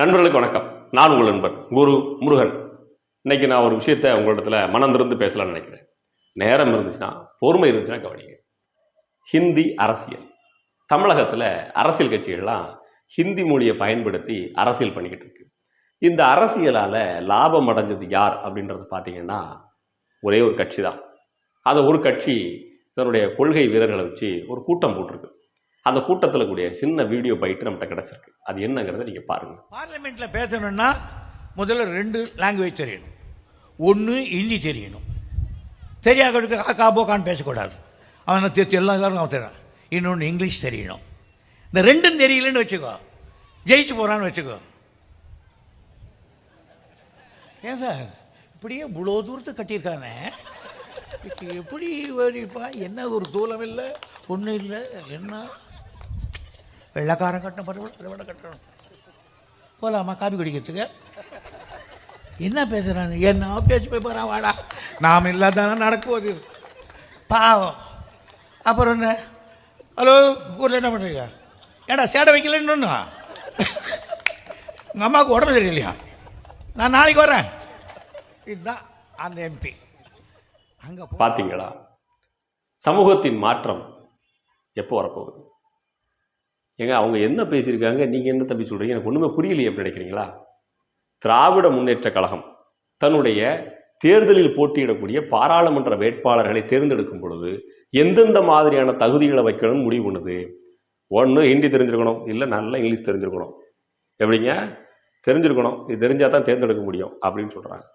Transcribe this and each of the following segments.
நண்பர்களுக்கு வணக்கம். நான் உங்கள் நண்பர் குரு முருகன். இன்னைக்கு நான் ஒரு விஷயத்த உங்களிடத்துல மனம் பேசலாம்னு நினைக்கிறேன். நேரம் இருந்துச்சுன்னா பொறுமை இருந்துச்சுன்னா கவனிங்க. ஹிந்தி அரசியல். தமிழகத்தில் அரசியல் கட்சிகள்லாம் ஹிந்தி மொழியை பயன்படுத்தி அரசியல் பண்ணிக்கிட்டு இருக்கு. இந்த அரசியலால் லாபம் அடைஞ்சது யார் அப்படின்றது பார்த்தீங்கன்னா ஒரே ஒரு கட்சி தான். அதை ஒரு கட்சி தன்னுடைய கொள்கை வீரர்களை வச்சு ஒரு கூட்டம் போட்டிருக்கு. அந்த கூட்டத்தில் கூடிய சின்ன வீடியோ பைட்டு நம்மகிட்ட கிடச்சிருக்கு. அது என்னங்கிறத நீங்கள் பாருங்கள் பார்லிமெண்ட்டில் பேசணும்னா முதல்ல ரெண்டு லாங்குவேஜ் தெரியணும். ஒன்று ஹிந்தி தெரியணும். தெரியாத காக்கா போக்கான்னு பேசக்கூடாது. அவனை தேர்த்து எல்லா காரணம் அவன் தெரியும். இன்னொன்று இங்கிலீஷ் தெரியணும். இந்த ரெண்டும் தெரியலன்னு வச்சுக்கோ. ஜெயிச்சு போகிறான்னு வச்சுக்கோ. ஏன் சார்? இப்படியே இவ்வளோ தூரத்தை கட்டியிருக்கானே? எப்படி வரிப்பா என்ன ஒரு தூரம் இல்லை? ஒன்றும் இல்லை. என்ன? வெள்ளக்காரன் கட்டின பரவாயில்ல அதை விட கட்டணும். போகலாமா காபி குடிக்கிறதுக்கு? என்ன பேசுகிறான் என்ன பேசி போய் போகிறான் வாடா. நாம் இல்லாதானே நடக்குவது பாவம். அப்புறம் என்ன? ஹலோ ஊரில் என்ன பண்ணுறீங்க ஏடா சேடை வைக்கலன்னு ஒன்று உங்கள் அம்மாவுக்கு உடம்பு சரியில்லையா? நான் நாளைக்கு வரேன். இதுதான் அந்த எம்பி அங்கே பார்த்தீங்களா சமூகத்தின் மாற்றம் எப்போ வரப்போகுது? ஏங்க அவங்க என்ன பேசியிருக்காங்க? நீங்கள் என்ன தம்பி சொல்கிறீங்க எனக்கு ஒன்றுமே புரியலையே அப்படின்னு நினைக்கிறீங்களா? திராவிட முன்னேற்ற கழகம் தன்னுடைய தேர்தலில் போட்டியிடக்கூடிய பாராளுமன்ற வேட்பாளர்களை தேர்ந்தெடுக்கும் பொழுது எந்தெந்த மாதிரியான தகுதிகளை வைக்கணும்னு முடிவு பண்ணுது? ஒன்று ஹிந்தி தெரிஞ்சிருக்கணும் இல்லை நல்ல இங்கிலீஷ் தெரிஞ்சிருக்கணும். எப்படிங்க? தெரிஞ்சிருக்கணும் இது தெரிஞ்சால் தான் தேர்ந்தெடுக்க முடியும் அப்படின்னு சொல்கிறாங்க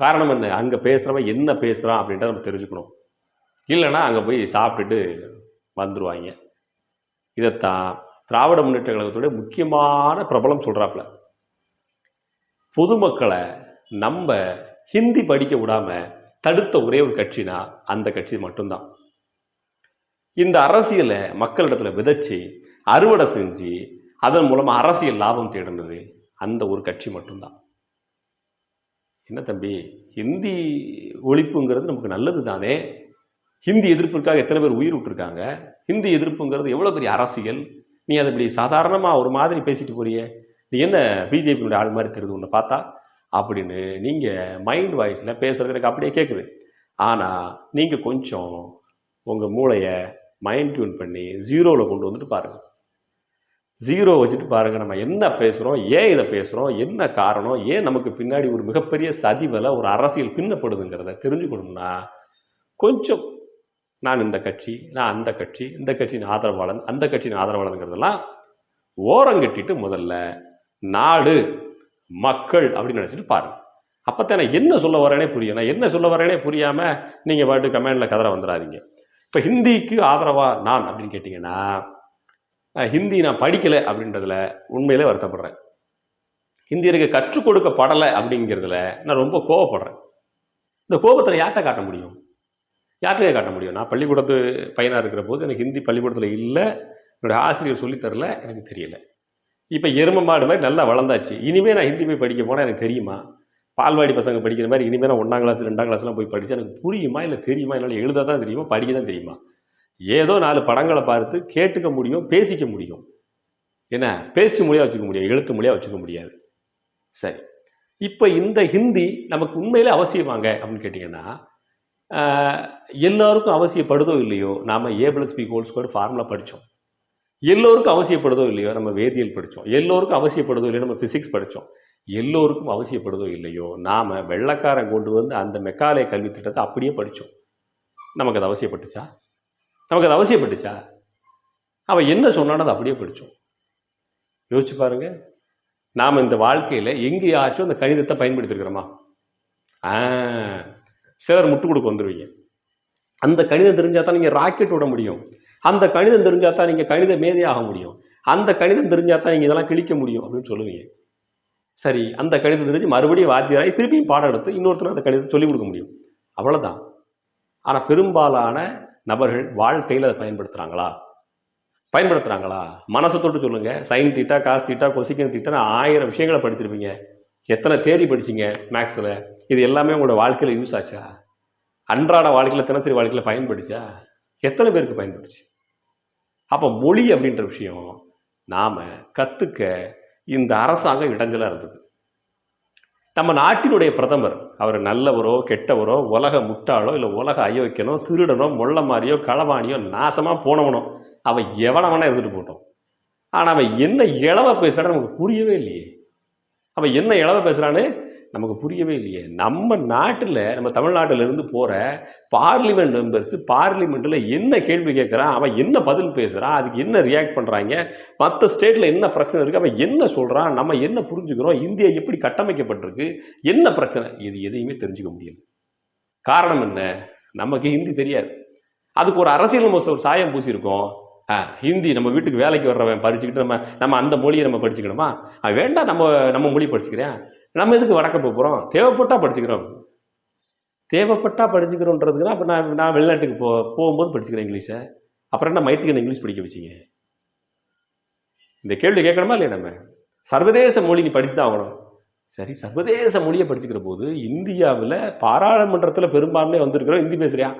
காரணம் என்ன? அங்கே பேசுகிறவன் என்ன பேசுகிறான் அப்படின்றத நம்ம தெரிஞ்சுக்கணும். இல்லைன்னா அங்கே போய் சாப்பிட்டுட்டு வந்துடுவாங்க இதைத்தான் திராவிட முன்னேற்ற கழகத்துடைய முக்கியமான பிரபலம் சொல்கிறாப்புல பொதுமக்களை நம்ம ஹிந்தி படிக்க விடாம தடுத்த ஒரே ஒரு கட்சினா அந்த கட்சி மட்டும்தான். இந்த அரசியலை மக்களிடத்துல விதைச்சு அறுவடை செஞ்சு அதன் மூலமா அரசியல் லாபம் தேடினது அந்த ஒரு கட்சி மட்டும்தான். என்ன தம்பி ஹிந்தி ஒழிப்புங்கிறது நமக்கு நல்லது தானே? ஹிந்தி எதிர்ப்பிற்காக எத்தனை பேர் உயிர் விட்டுருக்காங்க? ஹிந்தி எதிர்ப்புங்கிறது எவ்வளோ பெரிய அரசியல்? நீ அதை இப்படி சாதாரணமாக ஒரு மாதிரி பேசிட்டு போறியே? நீ என்ன பிஜேபியினுடைய ஆள் மாதிரி தெரியுது உன்னை பார்த்தா? அப்படின்னு நீங்கள் மைண்ட் வாய்ஸில் பேசுறது எனக்கு அப்படியே கேட்குது ஆனால் நீங்கள் கொஞ்சம் உங்கள் மூளையை மைண்ட் டியூன் பண்ணி ஜீரோவில் கொண்டு வந்துட்டு பாருங்கள் ஜீரோ வச்சுட்டு பாருங்கள் நம்ம என்ன பேசுகிறோம் ஏன் இதை பேசுகிறோம் என்ன காரணம் ஏன் நமக்கு பின்னாடி ஒரு மிகப்பெரிய சதிவலை ஒரு அரசியல் பின்னப்படுதுங்கிறத தெரிஞ்சுக்கணும்னா கொஞ்சம் நான் இந்த கட்சி நான் அந்த கட்சி இந்த கட்சியின் ஆதரவாளன் அந்த கட்சியின் ஆதரவாளனுங்கிறதெல்லாம் ஓரம் கட்டிட்டு முதல்ல நாடு மக்கள் அப்படின்னு நினச்சிட்டு பாருங்க. அப்போத்தான் நான் என்ன சொல்ல வரேனே புரியும். நான் என்ன சொல்ல வரேனே புரியாமல் நீங்கள் பாட்டு கமெண்டில் கதற வந்துடாதீங்க இப்போ ஹிந்திக்கு ஆதரவாக நான் அப்படின்னு கேட்டிங்கன்னா ஹிந்தி நான் படிக்கலை அப்படின்றதுல உண்மையிலே வருத்தப்படுறேன். ஹிந்தியருக்கு கற்றுக் கொடுக்கப்படலை அப்படிங்கிறதுல நான் ரொம்ப கோவப்படுறேன். இந்த கோபத்தில் யார்கிட்ட காட்ட முடியும்? யார்கிட்டயே காட்ட முடியும். நான் பள்ளிக்கூடத்து பையனாக இருக்கிற போது எனக்கு ஹிந்தி பள்ளிக்கூடத்தில் இல்லை. என்னுடைய ஆசிரியர் சொல்லித்தரல எனக்கு தெரியல. இப்போ எரும மாடு மாதிரி நல்லா வளர்ந்தாச்சு. இனிமேல் நான் ஹிந்தி போய் படிக்க போனால் எனக்கு தெரியுமா? பால்வாடி பசங்க படிக்கிற மாதிரி இனிமேல் நான் ஒன்றாம் கிளாஸ் ரெண்டாம் கிளாஸ்லாம் போய் படித்து எனக்கு புரியுமா இல்லை தெரியுமா? என்னால் எழுத தான் தெரியுமா? படிக்க தான் தெரியுமா? ஏதோ நாலு படங்களை பார்த்து கேட்டுக்க முடியும் பேசிக்க முடியும். என்ன? பேச்சு மொழியாக வச்சுக்க முடியும் எழுத்து மொழியாக வச்சுக்க முடியாது. சரி. இப்போ இந்த ஹிந்தி நமக்கு உண்மையிலே அவசியமாங்க அப்படின்னு கேட்டிங்கன்னா எல்லோருக்கும் அவசியப்படுதோ இல்லையோ நாம் A plus B whole square formula படித்தோம் எல்லோருக்கும் அவசியப்படுதோ இல்லையோ நம்ம வேதியியல் படித்தோம் எல்லோருக்கும் அவசியப்படுதோ இல்லையோ நம்ம ஃபிசிக்ஸ் படித்தோம் எல்லோருக்கும் அவசியப்படுதோ இல்லையோ நாம் வெள்ளைக்காரன் கொண்டு வந்து அந்த மெக்காலய கல்வி திட்டத்தை அப்படியே படித்தோம் நமக்கு அது அவசியப்பட்டுச்சா? நமக்கு அது அவசியப்பட்டுச்சா? அவன் என்ன சொன்னானோ அதை அப்படியே படித்தோம் யோசிச்சு பாருங்க. நாம் இந்த வாழ்க்கையில் எங்கேயாச்சும் அந்த கணிதத்தை பயன்படுத்திருக்கிறோமா? ஆ. சிலர் முட்டு கொடுக்க வந்துடுவீங்க அந்த கணிதம் தெரிஞ்சால் தான் நீங்கள் ராக்கெட் விட முடியும். அந்த கணிதம் தெரிஞ்சால் தான் நீங்கள் கணித மேதையாக முடியும். அந்த கணிதம் தெரிஞ்சால் தான் நீங்கள் இதெல்லாம் கிழிக்க முடியும் அப்படின்னு சொல்லுவீங்க. சரி அந்த கணிதம் தெரிஞ்சு மறுபடியும் வாத்தியராகி திருப்பியும் பாடம் எடுத்து இன்னொருத்தர் அந்த கணிதத்தை சொல்லிக் கொடுக்க முடியும். அவ்வளோதான் ஆனால் பெரும்பாலான நபர்கள் வாழ்க்கையில் அதை பயன்படுத்துகிறாங்களா பயன்படுத்துகிறாங்களா மனசை தொட்டு சொல்லுங்கள் sine theta cos theta cosec theta ஆயிரம் விஷயங்களை படிச்சிருப்பீங்க. எத்தனை தேதி படிச்சீங்க? மேக்ஸில் இது எல்லாமே உங்களோட வாழ்க்கையில் யூஸ் ஆச்சா? அன்றாட வாழ்க்கையில் தினசரி வாழ்க்கையில் பயன்படுச்சா? எத்தனை பேருக்கு பயன்படுச்சு அப்போ மொழி அப்படின்ற விஷயம் நாம் கற்றுக்க இந்த அரசாங்கம் இடைஞ்சலாக இருந்தது. நம்ம நாட்டினுடைய பிரதமர் அவர் நல்லவரோ கெட்டவரோ உலக முட்டாளோ இல்லை உலக அயோக்கியனோ திருடனோ மொள்ள மாதிரியோ களவாணியோ நாசமாக போனவனோ அவன் எவனவனா இருந்துட்டு போட்டோம். ஆனால் அவன் என்ன இளவ பேசுகிறான்னு நமக்கு புரியவே இல்லையே. அவன் என்ன இளவ பேசுகிறான்னு நமக்கு புரியவே இல்லையே. நம்ம நாட்டில் நம்ம தமிழ்நாட்டில் இருந்து போகிற பார்லிமெண்ட் மெம்பர்ஸ் பார்லிமெண்ட்டில் என்ன கேள்வி கேட்குறான் அவன் என்ன பதில் பேசுகிறான் அதுக்கு என்ன ரியாக்ட் பண்ணுறாங்க மற்ற ஸ்டேட்டில் என்ன பிரச்சனை இருக்குது அவன் என்ன சொல்கிறான் நம்ம என்ன புரிஞ்சுக்கிறோம்? இந்தியா எப்படி கட்டமைக்கப்பட்டிருக்கு? என்ன பிரச்சனை? இது எதையுமே தெரிஞ்சுக்க முடியல. காரணம் என்ன? நமக்கு ஹிந்தி தெரியாது. அதுக்கு ஒரு அரசியல் நம்ம ஒரு சாயம் பூசியிருக்கோம். ஆ ஹிந்தி நம்ம வீட்டுக்கு வேலைக்கு வர்றவன் படிச்சுக்கிட்டு நம்ம நம்ம அந்த மொழியை நம்ம படிச்சுக்கணுமா? அவன் வேண்டாம் நம்ம நம்ம மொழி படிச்சுக்கிறேன். நம்ம எதுக்கு வடக்க போக போகிறோம் தேவைப்பட்டா படிச்சுக்கிறோம். தேவைப்பட்டா படிச்சுக்கிறோன்றதுக்குன்னா அப்போ நான் நான் வெளிநாட்டுக்கு போ போகும்போது படிச்சுக்கிறேன் இங்கிலீஷை. அப்புறம் என்ன மைத்துக்கு இங்கிலீஷ் படிக்க வச்சிங்க? இந்த கேள்வி கேட்கணுமா இல்லையா நம்ம? சர்வதேச மொழி நீ படிச்சு தான் ஆகணும். சரி சர்வதேச மொழியை படிச்சுக்கிற போது இந்தியாவில் பாராளுமன்றத்தில் பெரும்பான்மையாக வந்திருக்கிறோம் ஹிந்தி பேசுகிறியா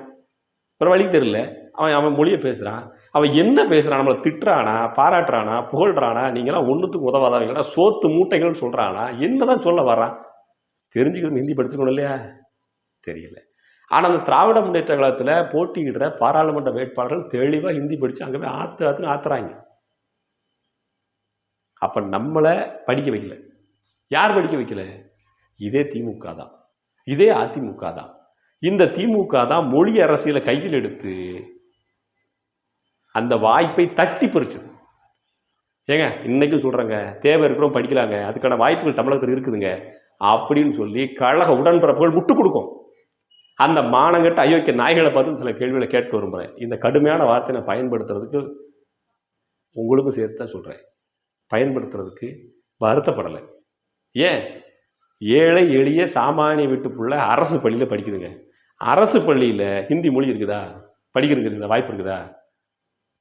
ஒரு வழி தெரியல. அவன் அவன் மொழியை பேசுகிறான் அவன் என்ன பேசுகிறான் நம்மளை திட்டுறானா பாராட்டுறானா புகழ்றானா நீங்களாம் ஒன்றுத்துக்கு உதவாதவங்களா சோத்து மூட்டைகள்னு சொல்கிறானா என்னதான் சொல்ல வர்றான் தெரிஞ்சுக்கணும் ஹிந்தி படிச்சுக்கணும் இல்லையா? தெரியல. ஆனால் அந்த திராவிட முன்னேற்ற காலத்தில் போட்டியிடுற பாராளுமன்ற வேட்பாளர்கள் தெளிவாக ஹிந்தி படித்து அங்கே போய் ஆத்து ஆத்துன்னு ஆத்துறாங்க. அப்போ நம்மளை படிக்க வைக்கல. யார் படிக்க வைக்கல? இதே திமுக தான். இதே அதிமுக தான். இந்த திமுக தான் மொழி அரசியலை கையில் எடுத்து அந்த வாய்ப்பை தட்டி பறிச்சது. ஏங்க இன்னைக்கும் சொல்கிறேங்க தேவை இருக்கிறோம் படிக்கலாங்க அதுக்கான வாய்ப்புகள் தமிழகத்தில் இருக்குதுங்க அப்படின்னு சொல்லி கழக உடன்பிறப்புகள் முட்டு கொடுக்கும். அந்த மானங்கட்ட அயோக்கிய நாய்களை பார்த்து சில கேள்விகளை கேட்க விரும்புகிறேன் இந்த கடுமையான வார்த்தையை நான் பயன்படுத்துறதுக்கு உங்களுக்கும் சேர்த்து தான் சொல்கிறேன் பயன்படுத்துறதுக்கு வருத்தப்படலை. ஏன்? ஏழை எளிய சாமானிய வீட்டு புள்ள அரசு பள்ளியில் படிக்குதுங்க. அரசு பள்ளியில் ஹிந்தி மொழி இருக்குதா? படிக்கிறதுக்கு இருக்குதா வாய்ப்பு இருக்குதா?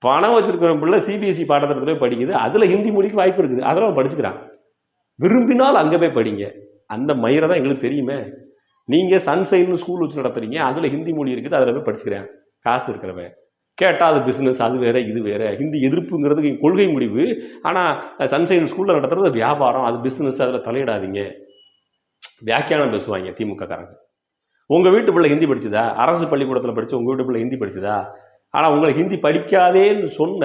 பணம் வச்சிருக்கிற பிள்ளை சிபிஎஸ்சி பாடத்திட்டத்தில் போய் படிக்குது. அதில் ஹிந்தி மொழிக்கு வாய்ப்பு இருக்குது. அதில் அவன் படிச்சுக்கிறான். விரும்பினால் அங்கே போய் படிங்க. அந்த மயிரை தான் எங்களுக்கு தெரியுமே. நீங்கள் சன்சைன்னு ஸ்கூல் வச்சு நடத்துறீங்க. அதில் ஹிந்தி மொழி இருக்குது. அதில் போய் படிச்சுக்கிறேன். காசு இருக்கிறவன். கேட்டால் அது பிஸ்னஸ் அது வேறு இது வேறு. ஹிந்தி எதிர்ப்புங்கிறதுக்கு கொள்கை முடிவு. ஆனால் சன்சைன் ஸ்கூலில் நடத்துறது வியாபாரம். அது பிஸ்னஸ் அதில் தலையிடாதீங்க. வியாக்கியானம் பேசுவாங்க திமுக காரங்க உங்கள் வீட்டு பிள்ளை ஹிந்தி படிச்சதா? அரசு பள்ளிக்கூடத்தில் படித்து உங்கள் வீட்டு பிள்ளை ஹிந்தி படிச்சதா? ஆனால் உங்களை ஹிந்தி படிக்காதேன்னு சொன்ன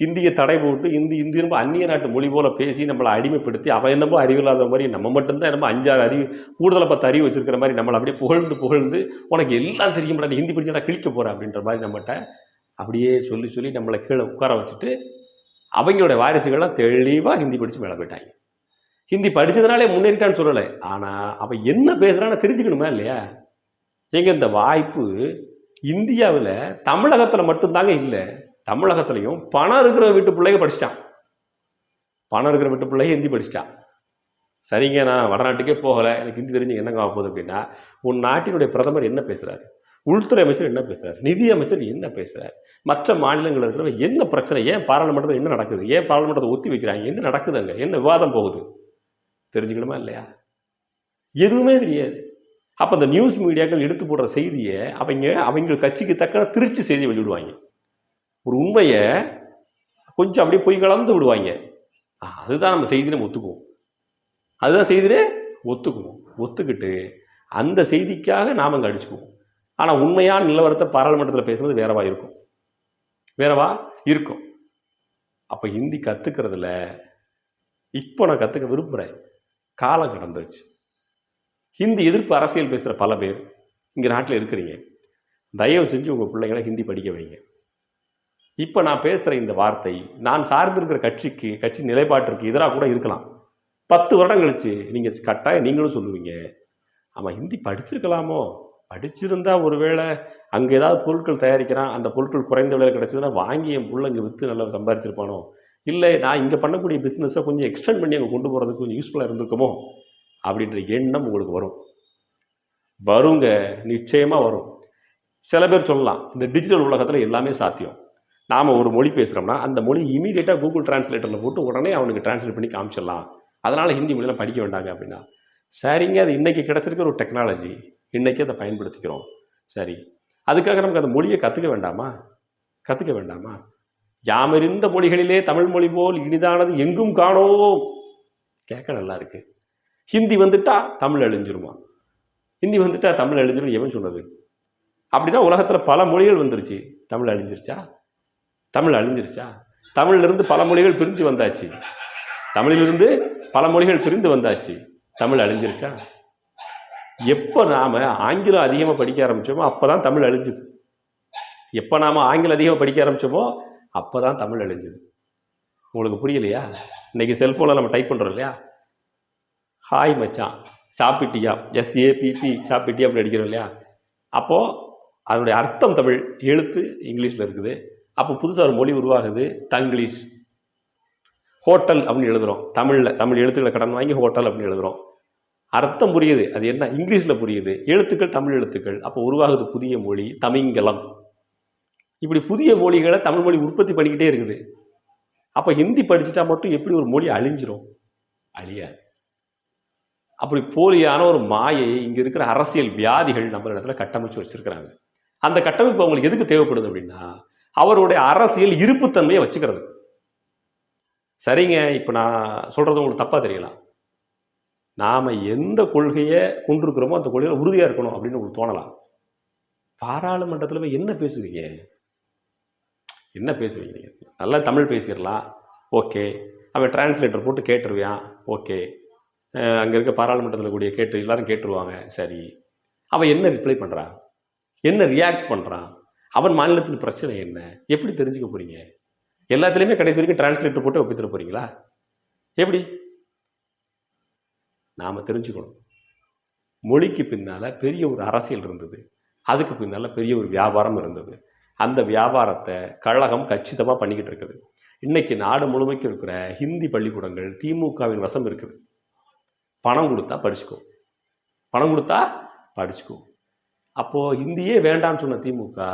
ஹிந்தியை தடை போட்டு ஹிந்தி ஹிந்தி ரொம்ப அந்நிய நாட்டு மொழி போல பேசி நம்மளை அடிமைப்படுத்தி அவன் என்னமோ அறிவில்லாத மாதிரி நம்ம மட்டும்தான் என்னமோ அஞ்சாறு அறிவு கூடுதலை பத்து அறிவு வச்சிருக்கிற மாதிரி நம்மளை அப்படியே புகழ்ந்து புகழ்ந்து உனக்கு எல்லாம் தெரிய நீ ஹிந்தி படிச்சா கிழிக்க போகிற அப்படின்ற மாதிரி நம்மகிட்ட அப்படியே சொல்லி சொல்லி நம்மளை கீழே உட்கார வச்சுட்டு அவங்களோட வாரிசுகள்லாம் தெளிவாக ஹிந்தி படித்து மேலே போயிட்டாங்க. ஹிந்தி படித்ததுனாலே முன்னேறிட்டான்னு சொல்லலை. ஆனால் அவன் என்ன பேசுகிறான்னு தெரிஞ்சுக்கணுமா இல்லையா? எங்க இந்த வாய்ப்பு இந்தியாவில் தமிழகத்தில் மட்டும்தாங்க இல்லை தமிழகத்துலையும் பணம் இருக்கிற வீட்டு பிள்ளைங்க படிச்சிட்டான். பணம் இருக்கிற வீட்டு பிள்ளைங்க ஹிந்தி படிச்சிட்டான். சரிங்க நான் வடநாட்டுக்கே போகலை. எனக்கு ஹிந்தி தெரிஞ்சு என்னங்க ஆக போகுது அப்படின்னா உன் நாட்டினுடைய பிரதமர் என்ன பேசுகிறாரு உள்துறை அமைச்சர் என்ன பேசுகிறார் நிதி அமைச்சர் என்ன பேசுகிறார் மற்ற மாநிலங்கள் இருக்கிறவங்க என்ன பிரச்சனை? ஏன் பாராளுமன்றத்தில் என்ன நடக்குது? ஏன் பாராளுமன்றத்தை ஒத்தி வைக்கிறாங்க? என்ன நடக்குது அங்கே என்ன விவாதம் போகுது? தெரிஞ்சுக்கணுமா இல்லையா? எதுவுமே தெரியாது. அப்போ இந்த நியூஸ் மீடியாக்கள் எடுத்து போடுற செய்தியை அவங்க அவங்க கட்சிக்கு தக்கன திருச்சி செய்தி வெளியிடுவாங்க. ஒரு உண்மையை கொஞ்சம் அப்படியே பொய் கலந்து விடுவாங்க. அதுதான் நம்ம செய்தி நம்ம ஒத்துக்குவோம். அதுதான் செய்தியிலே ஒத்துக்குவோம். ஒத்துக்கிட்டு அந்த செய்திக்காக நாம் அங்கே அடிச்சுக்குவோம். ஆனால் உண்மையான நிலவரத்தை பாராளுமன்றத்தில் பேசுறது வேறவா இருக்கும். வேறவா இருக்கும். அப்போ ஹிந்தி கற்றுக்கிறதுல இப்போ நான் கற்றுக்க விரும்புகிறேன் காலம் கடந்துருச்சு. ஹிந்தி எதிர்ப்பு அரசியல் பேசுகிற பல பேர் இங்கே நாட்டில் இருக்கிறீங்க. தயவு செஞ்சு உங்கள் பிள்ளைங்களை ஹிந்தி படிக்க வைங்க. இப்போ நான் பேசுகிற இந்த வார்த்தை நான் சார்ந்திருக்கிற கட்சிக்கு கட்சி நிலைப்பாட்டிற்கு எதிராக கூட இருக்கலாம். பத்து வருடம் கழிச்சு நீங்கள் கட்டாயம் நீங்களும் சொல்லுவீங்க. ஆமாம் ஹிந்தி படிச்சிருக்கலாமோ? படிச்சிருந்தா ஒருவேளை அங்கே ஏதாவது பொருட்கள் தயாரிக்கிறான் அந்த பொருட்கள் குறைந்த விலையில் கிடச்சதுன்னா வாங்கி என் புள்ள இங்கே விற்று நல்லா சம்பாரிச்சிருப்பானோ? இல்லை நான் இங்கே பண்ணக்கூடிய பிஸ்னஸை கொஞ்சம் எக்ஸ்டெண்ட் பண்ணி அங்கே கொண்டு போகிறதுக்கு கொஞ்சம் யூஸ்ஃபுல்லாக இருந்திருக்குமோ? அப்படின்ற எண்ணம் உங்களுக்கு வரும். வருங்க நிச்சயமாக வரும். சில பேர் சொல்லலாம் இந்த டிஜிட்டல் உலகத்தில் எல்லாமே சாத்தியம். நாம் ஒரு மொழி பேசுகிறோம்னா அந்த மொழி இமீடியட்டாக கூகுள் டிரான்ஸ்லேட்டரில் போட்டு உடனே அவனுக்கு டிரான்ஸ்லேட் பண்ணி காமிச்சிடலாம். அதனால் ஹிந்தி மொழியெல்லாம் படிக்க வேண்டாங்க அப்படின்னா. சரிங்க அது இன்றைக்கி கிடச்சிருக்கிற ஒரு டெக்னாலஜி இன்றைக்கி அதை பயன்படுத்திக்கிறோம். சரி. அதுக்காக நமக்கு அந்த மொழியை கற்றுக்க வேண்டாமா? கற்றுக்க வேண்டாமா? யாமறிந்த மொழிகளிலே தமிழ் மொழி போல் இனிதானது எங்கும் காணோம். கேட்க நல்லா இருக்குது ஹிந்தி வந்துட்டா தமிழ் அழிஞ்சிருவான் ஹிந்தி வந்துட்டா தமிழ் அழிஞ்சிரும் எவன் சொன்னது? அப்படின்னா உலகத்தில் பல மொழிகள் வந்துருச்சு. தமிழ் அழிஞ்சிருச்சா? தமிழ் அழிஞ்சிருச்சா? தமிழிலிருந்து பல மொழிகள் பிரிஞ்சு வந்தாச்சு. தமிழிலிருந்து பல மொழிகள் பிரிந்து வந்தாச்சு. தமிழ் அழிஞ்சிருச்சா? எப்போ நாம ஆங்கிலம் அதிகமாக படிக்க ஆரம்பிச்சோமோ அப்பதான் தமிழ் அழிஞ்சுது. எப்போ நாம ஆங்கிலம் அதிகமாக படிக்க ஆரம்பிச்சோமோ அப்பதான் தமிழ் அழிஞ்சுது. உங்களுக்கு புரியலையா? இன்னைக்கு செல்ஃபோனில் நம்ம டைப் பண்ணுறோம் இல்லையா? ஹாய் மச்சான். சாப்பிட்டியா? எஸ்ஏபிபி சாப்பிட்டியா அப்படின்னு அடிக்கிறோம் இல்லையா? அப்போது அதனுடைய அர்த்தம் தமிழ் எழுத்து இங்கிலீஷில் இருக்குது. அப்போ புதுசாக ஒரு மொழி உருவாகுது தங்கிலீஷ். ஹோட்டல் அப்படின்னு எழுதுகிறோம் தமிழில் தமிழ் எழுத்துக்களை கடன் வாங்கி ஹோட்டல் அப்படின்னு எழுதுகிறோம் அர்த்தம் புரியுது. அது என்ன? இங்கிலீஷில் புரியுது. எழுத்துக்கள் தமிழ் எழுத்துக்கள். அப்போ உருவாகுது புதிய மொழி தமிங்கலம். இப்படி புதிய மொழிகளை தமிழ் மொழி உற்பத்தி பண்ணிக்கிட்டே இருக்குது. அப்போ ஹிந்தி படிச்சுட்டா மட்டும் எப்படி ஒரு மொழி அழிஞ்சிரும்? அழியாது. அப்படி போலியான ஒரு மாயை இங்கே இருக்கிற அரசியல் வியாதிகள் நம்ம இடத்துல கட்டமைச்சு வச்சிருக்கிறாங்க. அந்த கட்டமைப்பு அவங்களுக்கு எதுக்கு தேவைப்படுது அப்படின்னா அவருடைய அரசியல் இருப்புத்தன்மையை வச்சுக்கிறது. சரிங்க இப்போ நான் சொல்கிறது உங்களுக்கு தப்பாக தெரியலாம். நாம எந்த கொள்கையை கொண்டிருக்கிறோமோ அந்த கொள்கையில் உறுதியாக இருக்கணும் அப்படின்னு உங்களுக்கு தோணலாம். பாராளுமன்றத்தில் போய் என்ன பேசுவீங்க? என்ன பேசுவீங்க நல்லா தமிழ் பேசிடலாம். ஓகே. அவன் டிரான்ஸ்லேட்டர் போட்டு கேட்டுருவியான் ஓகே. அங்கே இருக்க பாராளுமன்றத்தில் கூடிய கேட்டு எல்லாரும் கேட்டுருவாங்க. சரி. அவன் என்ன ரிப்ளை பண்ணுறான் என்ன ரியாக்ட் பண்ணுறான் அவன் மாநிலத்தின் பிரச்சனை என்ன? எப்படி தெரிஞ்சுக்க போகிறீங்க எல்லாத்துலேயுமே கடைசி வரைக்கும் டிரான்ஸ்லேட்டர் போட்டு ஒப்பித்துட போகிறீங்களா எப்படி? நாம் தெரிஞ்சுக்கணும். மொழிக்கு பின்னால் பெரிய ஒரு அரசியல் இருந்தது. அதுக்கு பின்னால் பெரிய ஒரு வியாபாரம் இருந்தது. அந்த வியாபாரத்தை கழகம் கச்சிதமாக பண்ணிக்கிட்டு இருக்குது. இன்றைக்கி நாடு முழுமைக்கும் இருக்கிற ஹிந்தி பள்ளிக்கூடங்கள் திமுகவின் வசம் இருக்குது. பணம் கொடுத்தா படிச்சுக்கோ. பணம் கொடுத்தா படிச்சுக்கோ. அப்போ ஹிந்தியே வேண்டாம்னு சொன்ன திமுக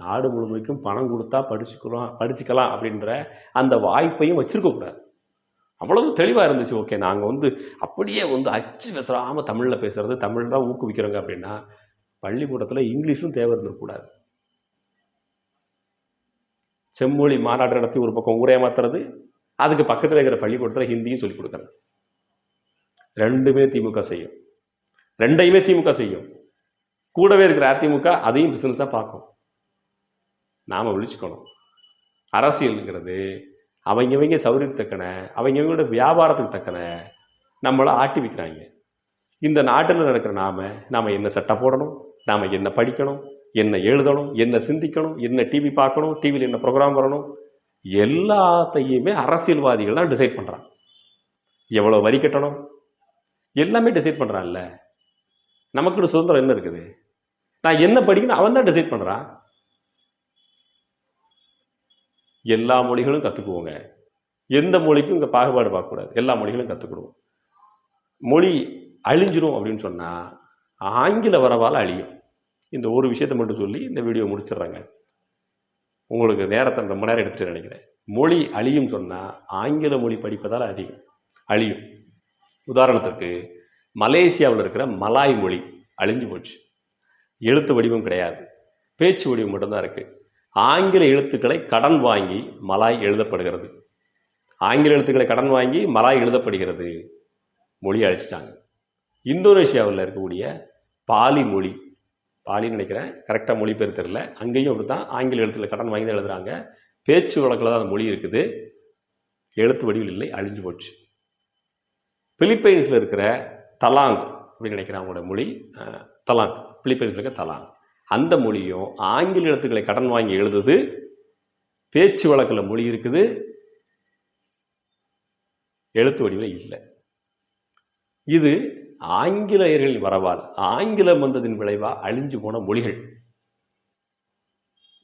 நாடு முழுமைக்கும் பணம் கொடுத்தா படிச்சுக்கலாம் படிச்சுக்கலாம் அப்படின்ற அந்த வாய்ப்பையும் வச்சிருக்க கூடாது. அவ்வளவு தெளிவாக இருந்துச்சு. ஓகே நாங்கள் வந்து அப்படியே வந்து அச்சு பேசுகிறாமல் தமிழில் பேசுறது தமிழ் தான் ஊக்குவிக்கிறோங்க அப்படின்னா பள்ளிக்கூடத்தில் இங்கிலீஷும் தேவை இருந்திருக்கக்கூடாது. செம்மொழி மாநாடு நடத்தி ஒரு பக்கம் ஊரே மாற்றுறது அதுக்கு பக்கத்தில் இருக்கிற பள்ளிக்கூடத்தில் ஹிந்தியும் சொல்லிக் கொடுக்குறது ரெண்டுமே திமுக செய்யும். ரெண்டையுமே திமுக செய்யும். கூடவே இருக்கிற அதிமுக அதையும் பிசினஸா பார்க்கும். நாம் விழிச்சுக்கணும். அரசியலுங்கிறது அவங்கவங்க சௌரியத்துக்கு தக்கன அவங்கவங்களோட வியாபாரத்துக்கு தக்கன நம்மளை ஆட்டி வைக்கிறாங்க. இந்த நாட்டில் நடக்கிற நாம நாம் என்ன சட்டை போடணும்? நாம் என்ன படிக்கணும்? என்ன எழுதணும்? என்ன சிந்திக்கணும்? என்ன டிவி பார்க்கணும்? டிவியில் என்ன ப்ரோக்ராம் வரணும்? எல்லாத்தையுமே அரசியல்வாதிகள் தான் டிசைட் பண்ணுறாங்க எவ்வளோ வரி கட்டணும்? எல்லாமே டிசைட் பண்ணுறான்ல நமக்கு சுதந்திரம் என்ன இருக்குது? நான் என்ன படிக்கணும் அவன் தான் டிசைட் பண்ணுறான் எல்லா மொழிகளும் கற்றுக்குவோங்க எந்த மொழிக்கும் இங்கே பாகுபாடு பார்க்கக்கூடாது. எல்லா மொழிகளும் கற்றுக்கிடுவோம் மொழி அழிஞ்சிரும் அப்படின்னு சொன்னால் ஆங்கில வரவால் அழியும். இந்த ஒரு விஷயத்தை மட்டும் சொல்லி இந்த வீடியோ முடிச்சிடுறாங்க. உங்களுக்கு நேரத்தை ரொம்ப நேரம் எடுத்துகிட்டு நினைக்கிறேன். மொழி அழியும் சொன்னால் ஆங்கில மொழி படிப்பதால் அழியும். அழியும். உதாரணத்திற்கு மலேசியாவில் இருக்கிற மலாய் மொழி அழிஞ்சு போச்சு. எழுத்து வடிவம் கிடையாது. பேச்சு வடிவம் மட்டும்தான் இருக்குது ஆங்கில எழுத்துக்களை கடன் வாங்கி மலாய் எழுதப்படுகிறது. ஆங்கில எழுத்துக்களை கடன் வாங்கி மலாய் எழுதப்படுகிறது. மொழி அழிச்சிட்டாங்க. இந்தோனேஷியாவில் இருக்கக்கூடிய பாலி மொழி. பாலின்னு நினைக்கிறேன். கரெக்டாக மொழி பேர் தெரியல. அங்கேயும் அப்படி தான் ஆங்கில எழுத்துல கடன் வாங்கி தான் எழுதுகிறாங்க பேச்சு வழக்கில் தான் அந்த மொழி இருக்குது. எழுத்து வடிவில் இல்லை அழிஞ்சு போச்சு. பிலிப்பைன்ஸில் இருக்கிற தலாங் அப்படின்னு நினைக்கிறேன் அவங்களோட மொழி தலாங். பிலிப்பைன்ஸில் இருக்க தலாங். அந்த மொழியும் ஆங்கில எழுத்துக்களை கடன் வாங்கி எழுதுது. பேச்சு வழக்கில் மொழி இருக்குது. எழுத்து வடிவில் இல்லை. இது ஆங்கிலேயர்களின் வரவால் ஆங்கிலம் வந்ததின் விளைவாக அழிஞ்சு போன மொழிகள்.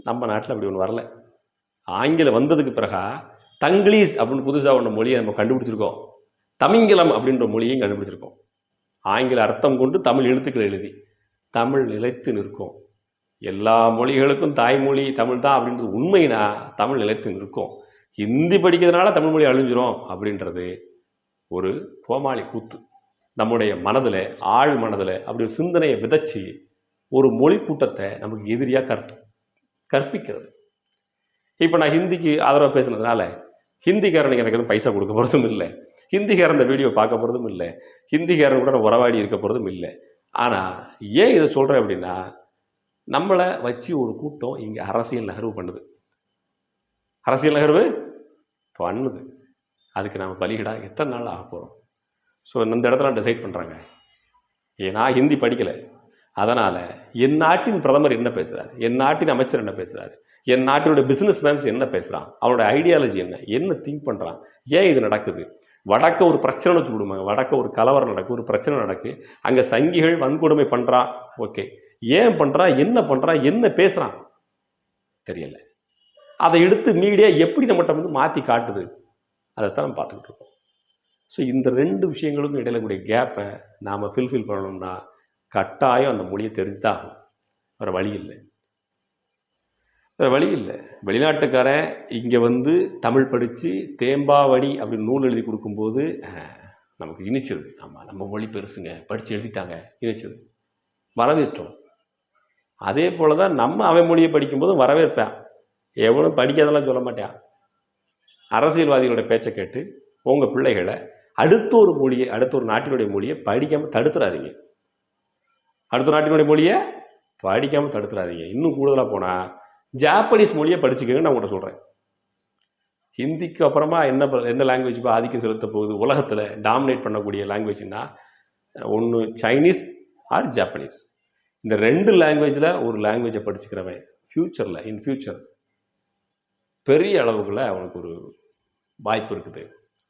நம்ம நாட்டில் அப்படி ஒன்று வரல. ஆங்கிலம் வந்ததுக்கு பிறகா தங்கிலீஷ் அப்படின்னு புதுசாக ஒன்று மொழியை நம்ம கண்டுபிடிச்சிருக்கோம். தமிங்கிலம் அப்படின்ற மொழியையும் கண்டுபிடிச்சிருக்கோம். ஆங்கில அர்த்தம் கொண்டு தமிழ் எழுத்துக்கள் எழுதி தமிழ் நிலைத்து நிற்கும். எல்லா மொழிகளுக்கும் தாய்மொழி தமிழ் தான் அப்படின்றது உண்மைனா தமிழ் நிலைத்து நிற்கும். ஹிந்தி படிக்கிறதுனால தமிழ் மொழி அழிஞ்சிரும் அப்படின்றது ஒரு கோமாளி கூத்து. நம்முடைய மனதில் ஆழ் மனதில் அப்படி ஒரு சிந்தனையை விதைச்சி ஒரு மொழி கூட்டத்தை நமக்கு எதிரியாக கற்ப கற்பிக்கிறது. இப்போ நான் ஹிந்திக்கு ஆதரவாக பேசுனதுனால ஹிந்திக்காரனுக்கு எனக்கு எதுவும் பைசா கொடுக்க போகிறதும் இல்லை. ஹிந்திக்காரன் இந்த வீடியோ பார்க்க போகிறதும் இல்லை. ஹிந்திக்காரன் கூட நான் உறவாடி இருக்க போகிறதும் இல்லை. ஆனால் ஏன் இதை சொல்கிறேன் அப்படின்னா நம்மளை வச்சு ஒரு கூட்டம் இங்கே அரசியல் நகர்வு பண்ணுது. அரசியல் நகர்வு பண்ணுது. அதுக்கு நம்ம பலிகிடா எத்தனை நாள் ஆக போகிறோம் ஸோ இந்த இடத்துல டிசைட் பண்ணுறாங்க ஏன்னா நான் ஹிந்தி படிக்கலை. அதனால் என் நாட்டின் பிரதமர் என்ன பேசுகிறார் என் நாட்டின் அமைச்சர் என்ன பேசுகிறார் என் நாட்டினுடைய பிஸ்னஸ் மேன்ஸ் என்ன பேசுகிறான் அவனோட ஐடியாலஜி என்ன? என்ன திங்க் பண்ணுறான் ஏன் இது நடக்குது? வடக்க ஒரு பிரச்சனை வச்சு கொடுமாங்க வடக்க ஒரு கலவரம் நடக்கு ஒரு பிரச்சனை நடக்கு. அங்கே சங்கிகள் வன்கொடுமை பண்ணுறான் ஓகே. ஏன் பண்ணுறான் என்ன பண்ணுறான் என்ன பேசுகிறான் தெரியல. அதை எடுத்து மீடியா எப்படி நம்மகிட்ட வந்து மாற்றி காட்டுது? அதைத்தான் நம்ம பார்த்துக்கிட்டு இருக்கோம். ஸோ இந்த ரெண்டு விஷயங்களுக்கும் இடையில கூடிய கேப்பை நாம் ஃபில்ஃபில் பண்ணணும்னா கட்டாயம் அந்த மொழியை தெரிஞ்சுதான் ஆகும் வேறு வழி இல்லை. வழி இல்லை. வெளிநாட்டுக்காரன் இங்கே வந்து தமிழ் படித்து தேம்பாவணி அப்படின்னு நூல் எழுதி கொடுக்கும்போது நமக்கு இனிச்சது ஆமாம் நம்ம மொழி பெருசுங்க படித்து எழுதிட்டாங்க இனிச்சது வரவேற்றோம். அதே போல் தான் நம்ம அவன் மொழியை படிக்கும்போதும் வரவேற்பேன். எவனும் படிக்காதெல்லாம் சொல்ல மாட்டான். அரசியல்வாதிகளோட பேச்சை கேட்டு உங்கள் பிள்ளைகளை அடுத்த ஒரு மொழியை அடுத்த ஒரு நாட்டினுடைய மொழியை படிக்காமல் தடுத்துறாதீங்க. அடுத்த நாட்டினுடைய மொழியை படிக்காமல் தடுத்துறாதீங்க. இன்னும் கூடுதலாக போனால் ஜாப்பனீஸ் மொழியை படிச்சுக்கங்க நான் உங்கள்கிட்ட சொல்கிறேன் ஹிந்திக்கு அப்புறமா என்ன ப- லாங்குவேஜ் இப்போ ஆதிக்கம் செலுத்த போகுது? உலகத்தில் டாமினேட் பண்ணக்கூடிய லாங்குவேஜ்னா ஒன்று சைனீஸ் ஆர் ஜாப்பனீஸ் இந்த ரெண்டு லாங்குவேஜில் ஒரு லாங்குவேஜை படிச்சுக்கிறவன் ஃப்யூச்சரில் இன் ஃப்யூச்சர் பெரிய அளவுக்குள்ள அவனுக்கு ஒரு வாய்ப்பு இருக்குது.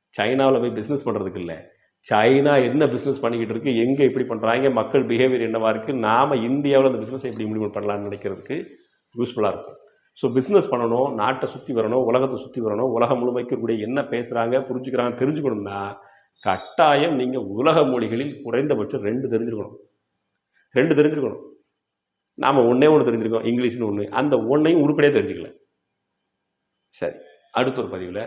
சைனாவில் போய் பிஸ்னஸ் பண்ணுறதுக்கு இல்லை. சைனா என்ன பிஸ்னஸ் பண்ணிக்கிட்டு இருக்கு? எங்கே இப்படி பண்ணுறாங்க மக்கள் பிஹேவியர் என்னவாக இருக்குது நாம் இந்தியாவில் அந்த பிஸ்னஸ் எப்படி இம்ப்ளிமெண்ட் பண்ணலாம்னு நினைக்கிறதுக்கு யூஸ்ஃபுல்லாக இருக்கும் ஸோ பிஸ்னஸ் பண்ணணும் நாட்டை சுற்றி வரணும் உலகத்தை சுற்றி வரணும் உலகம் முழுமைக்கு கூட என்ன பேசுகிறாங்க புரிஞ்சுக்கிறாங்க தெரிஞ்சுக்கணும்னா கட்டாயம் நீங்கள் உலக மொழிகளில் குறைந்தபட்சம் ரெண்டு தெரிஞ்சுக்கணும் ரெண்டு தெரிஞ்சுருக்கணும். நாம் ஒன்றே ஒன்று தெரிஞ்சிருக்கோம் இங்கிலீஷ்னு ஒன்று அந்த ஒன்றையும் உருப்படியாக தெரிஞ்சுக்கல. சரி அடுத்த ஒரு பதிவில்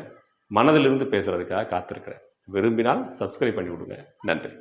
மனதிலிருந்து பேசுகிறதுக்காக காத்திருக்கிறேன். விரும்பினால் சப்ஸ்கிரைப் பண்ணி விடுங்க. நன்றி.